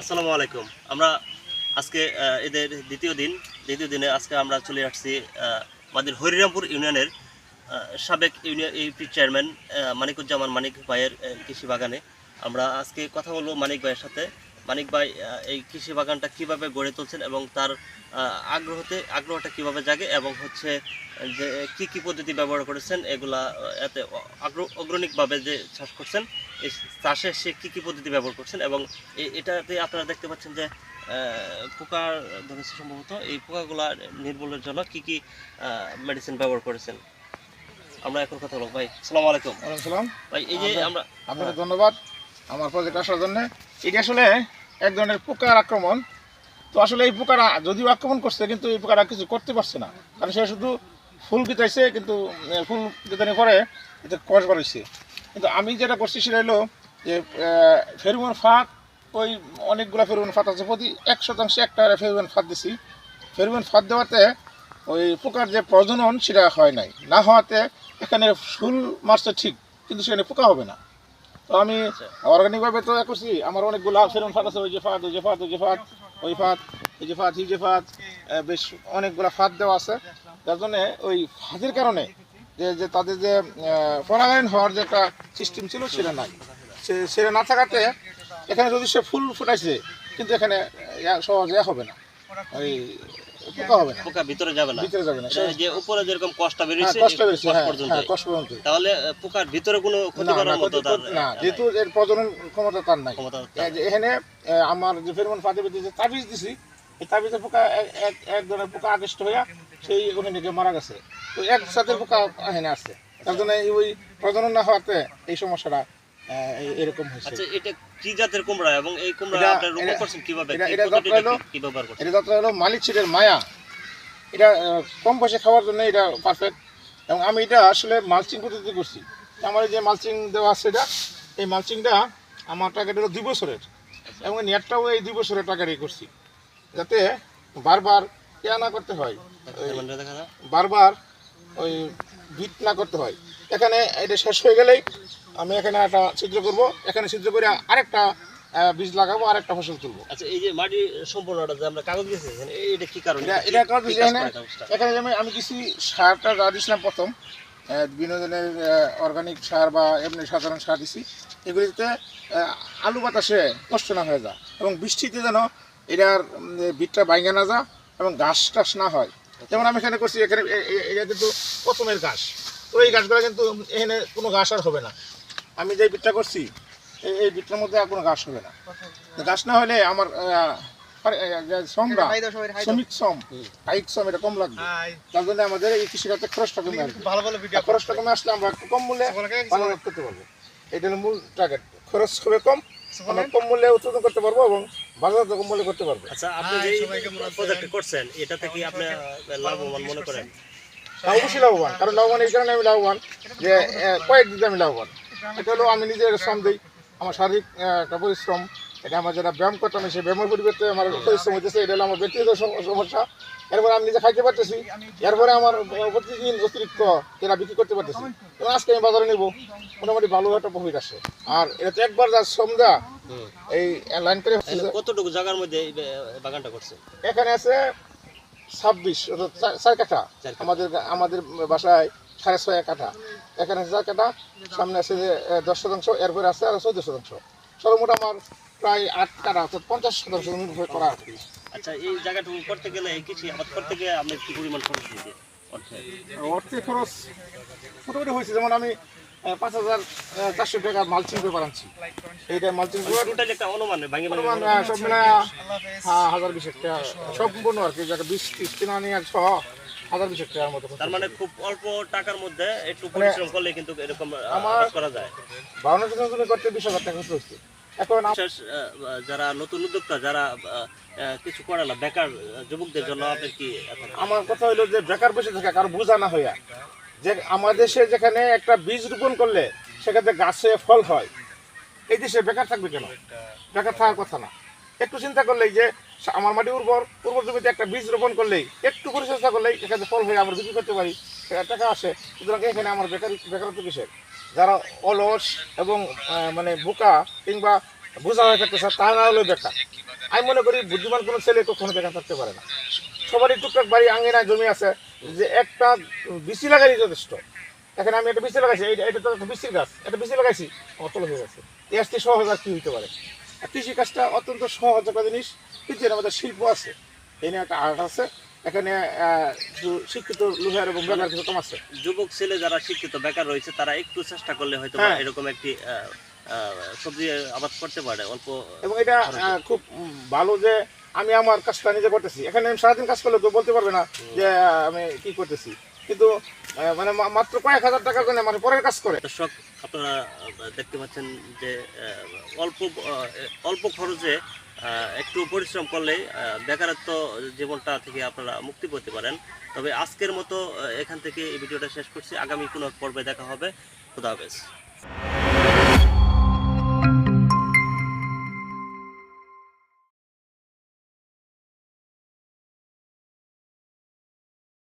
আসসালামু আলাইকুম। আমরা আজকে এদের দ্বিতীয় দিন। দ্বিতীয় দিনে আজকে আমরা চলে আসছি আমাদের হরিরামপুর ইউনিয়নের সাবেক union UP chairman Manikuzzaman Manik ভাইয়ের কৃষি বাগানে। আমরা আজকে কথা বলব মানিক ভাইয়ের সাথে। মানিক ভাই এই কৃষি বাগানটা কীভাবে গড়ে তুলছেন এবং তার আগ্রহতে আগ্রহটা কীভাবে জাগে এবং হচ্ছে যে কি কি পদ্ধতি ব্যবহার করেছেন এগুলা এতে অগ্রণিকভাবে যে চাষ করছেন এই চাষে সে কি কি পদ্ধতি ব্যবহার করছেন এবং এটাতে আপনারা দেখতে পাচ্ছেন যে পোকা ধরেছে সম্ভবত এই পোকাগুলা নির্মূলের জন্য কি কি মেডিসিন ব্যবহার করেছেন। আমরা এখন কথা বলব। ভাই সালাম আলাইকুম। ভাই এই যে আমরা- আমরা আপনাকে ধন্যবাদ। আমার প্রজেক্ট আসার জন্য। এটি আসলে এক ধরনের পোকার আক্রমণ। তো আসলে এই পোকারা যদিও আক্রমণ করছে, কিন্তু এই পোকারা কিছু করতে পারছে না। কারণ সে শুধু ফুল গিতাইছে কিন্তু ফুল গিতানি করে এতে কষ বাড়াইছে। কিন্তু আমি যেটা করছি সেটা হলো যে ফেরুমন ফাঁদ, ওই অনেকগুলো ফেরুমন ফাঁদ আছে। প্রতি এক শতাংশে একটা ফেরুমন ফাঁদ দিছি। ফেরুমন ফাঁদ দেওয়াতে ওই পোকার যে প্রজনন, সেটা হয় নাই। না হওয়াতে এখানে ফুল মারছে ঠিক, কিন্তু সেখানে পোকা হবে না। তো আমি। অর্গানিকভাবে তো করছি। আমার অনেকগুলো ফেরুন ফাঁদ আছে, ওই যে ফাঁদ, ওই যে ফাঁদ, ওই যে ফাঁদ, ওই ফাঁদ, এই যে ফাঁদ যে ফাঁদ বেশ অনেকগুলো ফাঁদ দেওয়া আছে। যার জন্য ওই ফাঁদের কারণে যে যে তাদের যে পরাগায়ন হওয়ার যে একটা সিস্টেম ছিল, সেটা নাই। সেটা না থাকাতে এখানে যদি সে ফুল ফুটাইছে, কিন্তু এখানে সহজে হবে না। ওই পোকা হবে না। পোকা ভিতরে যাবে না। ভিতরে যাবে না যে উপরে যেরকম কষ্টটা বেরিয়েছে কষ্ট এই হ্যাঁ কষ্ট পর্যন্ত তাহলে পোকার ভিতরে কোনো ক্ষতি না, না, করার মতো তার না যেহেতু এর প্রজনন ক্ষমতা তার নাই। ক্ষমতা এই যে এখানে আমার যে ফেরমন ফাঁদে যে তাবিজ দিছি এই তাবিজের পোকা এক- এক ধরনের পোকা আকৃষ্ট হইয়া সেই ওখানে মারা গেছে। তো এক জাতের পোকা এখানে আসছে তার জন্য ওই প্রজনন না হওয়াতে এই সমস্যাটা এরকম হয়েছে। আচ্ছা এটা কি জাতের কুমড়া এবং এই কুমড়া আপনারা রোপণ করছেন কীভাবে? এটা- যত্ন কি- কি ব্যবহার করছেন? এটা যাত্রা হলো মালিক ছিটের মায়া। এটা কম পয়সা খাওয়ার জন্য এটা পারফেক্ট এবং আমি এটা আসলে মালচিং পদ্ধতি করছি। আমার এই যে মালচিং দেওয়া আছে এটা এই মালচিংটা আমার টার্গেট হলো দুই বছরের। এবং নেটটাও এই দুই বছরের টার্গেটই করছি। যাতে বারবার কেয়া না করতে হয়। দেখা যায়? বারবার ওই বিট না করতে হয়। এখানে এটা শেষ হয়ে গেলেই আমি এখানে একটা ছিদ্র করব। এখানে ছিদ্র করে আরেকটা বীজ লাগাবো আরেকটা ফসল তুলবো। আচ্ছা এই যে মাটি সম্পূর্ণটা যে আমরা কাগজ দিয়েছেন এটা কি কারণে? এটা কি- এটা এখানে এখানে যেমন আমি কিছু সারটা যা দিয়েছিলাম প্রথম বিনোদনের অর্গানিক সার বা এমনি সাধারণ সার দিছি। এগুলিতে আলু বাতাসে নষ্ট না হয়ে যায় এবং বৃষ্টিতে যেন এটার বিটটা বাইঙ্গা না যা এবং ঘাস টাস না হয়। যেমন আমি এখানে করছি এখানে এটা কিন্তু প্রথমের ঘাস। তো এই ঘাসগুলো কিন্তু এখানে কোনো ঘাস আর হবে না। আমি যে বিটটা করছি এই এই বিটটার মধ্যে আর কোনো ঘাস হবে না। ঘাস না হলে আমার আহ, আরে, আহ, শ্রমটা শ্রমিক শ্রম কায়িক শ্রম এটা কম লাগবে। তার জন্য আমাদের এই কৃষিখাতে খরচটা কমে আসবে। খরচটা কমে আসলে আমরা একটু কম মূল্যে ভালো লাভ করতে পারব। এটা হলো মূল টার্গেট খরচ হবে কম আমরা কম মূল্যে উৎপাদন করতে পারব এবং বাজার কম মূল্যে করতে পারব। আচ্ছা আপনি যে প্রজেক্ট করছেন এটা থেকে আপনি লাভবান মনে করেন? অবশ্যই লাভবান কারণ লাভবান এই কারণে আমি লাভবান যে কয়েক দিকে আমি লাভবান। এটা হলো আমি নিজে শ্রম দিই। আমার শারীরিক একটা পরিশ্রম। এটা আমার যেটা ব্যায়াম করতাম সেই ব্যায়ামের পরিবর্তে আমার পরিশ্রম হইতেছে। এটা হলো আমার ব্যক্তিগত সমস্যা। এরপরে আমি নিজে খাইতে পারতেছি। এরপরে আমার প্রতিদিন অতিরিক্ত এরা বিক্রি করতে পারতেছি। এবং আজকে আমি বাজারে নিব। মোটামুটি ভালো একটা প্রফিট আসে আর এটা তো একবার যা শ্রম দেওয়া এই লাইন করে কতটুকু জায়গার মধ্যে এই বাগানটা করছে? এখানে আছে ছাব্বিশ চার কাঠা। আমাদের আমাদের বাসায় সাড়ে ছয় কাঠা। এখানে আছে সামনে আছে যে দশ শতাংশ এরপরে আছে আর চৌদ্দ শতাংশ। সর্বমোট আমার প্রায় আট কাঠা অর্থাৎ পঞ্চাশ শতাংশ জমি করা কি আচ্ছা এই জায়গাটুকু করতে গেলে কৃষি আবাদ করতে আপনি কি পরিমাণ খরচ অর্থে খরচ মোটামুটি হয়েছে যেমন আমি পাঁচ হাজার চারশো টাকা মালচিং পেপার আনছি এইটা মালচিং পেপার টোটাল একটা অনুমান সব মিলে হ্যাঁ হাজার বিশেক টাকা সম্পূর্ণ আর কি বিশ ত্রিশ কিনা নিয়ে ছ হাজার বিশেক টাকার মতো তার মানে খুব অল্প টাকার মধ্যে একটু পরিশ্রম করলে কিন্তু এরকম আমার- করা যায়। বাউন্ন করতে বিশ হাজার টাকা খরচ হচ্ছে এখন যারা নতুন উদ্যোক্তা যারা কিছু করে না বেকার যুবকদের জন্য আপনার কি আমার কথা হলো যে বেকার বসে থাকা কারও বোঝা না হইয়া। যে আমাদের দেশে যেখানে একটা বীজ রোপণ করলে সেখানে গাছে ফল হয় এই দেশে বেকার থাকবে কেন? বেকার থাকার কথা না। একটু চিন্তা করলেই যে আমার মাটি উর্বর উর্বর জমিতে একটা বীজ রোপণ করলেই, একটু পরিচর্যা করলেই এখানে ফল হয়ে আমরা বিক্রি করতে পারি টাকা আসে। সুতরাং এখানে আমার বেকারি বেকারত্ব কিসের? যারা অলস এবং মানে বোকা কিংবা বোঝা হয়ে থাকতেছে, তারা হলো বেকার। আমি মনে করি বুদ্ধিমান কোনো ছেলে কখনো বেকার থাকতে পারে না। সবারই টুকটাক বাড়ি আঙ্গিনায় জমি আছে, যে একটা বিসি লাগাই যথেষ্ট। এখানে আমি একটা বিসি লাগাইছি এটা এটা তো বিসির গাছ, একটা বিসি লাগাইছি অতল হয়ে গেছে। থেকে সহজ আর কি হইতে পারে? আর কৃষি কাজটা অত্যন্ত সহজ একটা জিনিস। কিন্তু মধ্যে শিল্প আছে এই নিয়ে একটা আর্ট আছে এখানে শিক্ষিত লোহার এবং বেকার কিছু কম আছে। যুবক ছেলে যারা শিক্ষিত বেকার রয়েছে তারা একটু চেষ্টা করলে হয়তো হ্যাঁ। এরকম একটি সবজি আবাদ করতে পারে অল্প এবং এটা খুব ভালো যে আমি আমার কাজটা নিজে করতেছি। এখানে আমি সারাদিন কাজ করলে কেউ বলতে পারবে না যে আমি কি করতেছি। কিন্তু মানে মাত্র কয়েক হাজার টাকার জন্য মানে পরের কাজ করে। দর্শক, আপনারা দেখতে পাচ্ছেন যে অল্প অল্প খরচে একটু পরিশ্রম করলেই বেকারত্ব জীবনটা থেকে আপনারা মুক্তি পেতে পারেন। তবে আজকের মতো এখান থেকে এই ভিডিওটা শেষ করছি। আগামী কোনো পর্বে দেখা হবে। খুদা হাফেজ।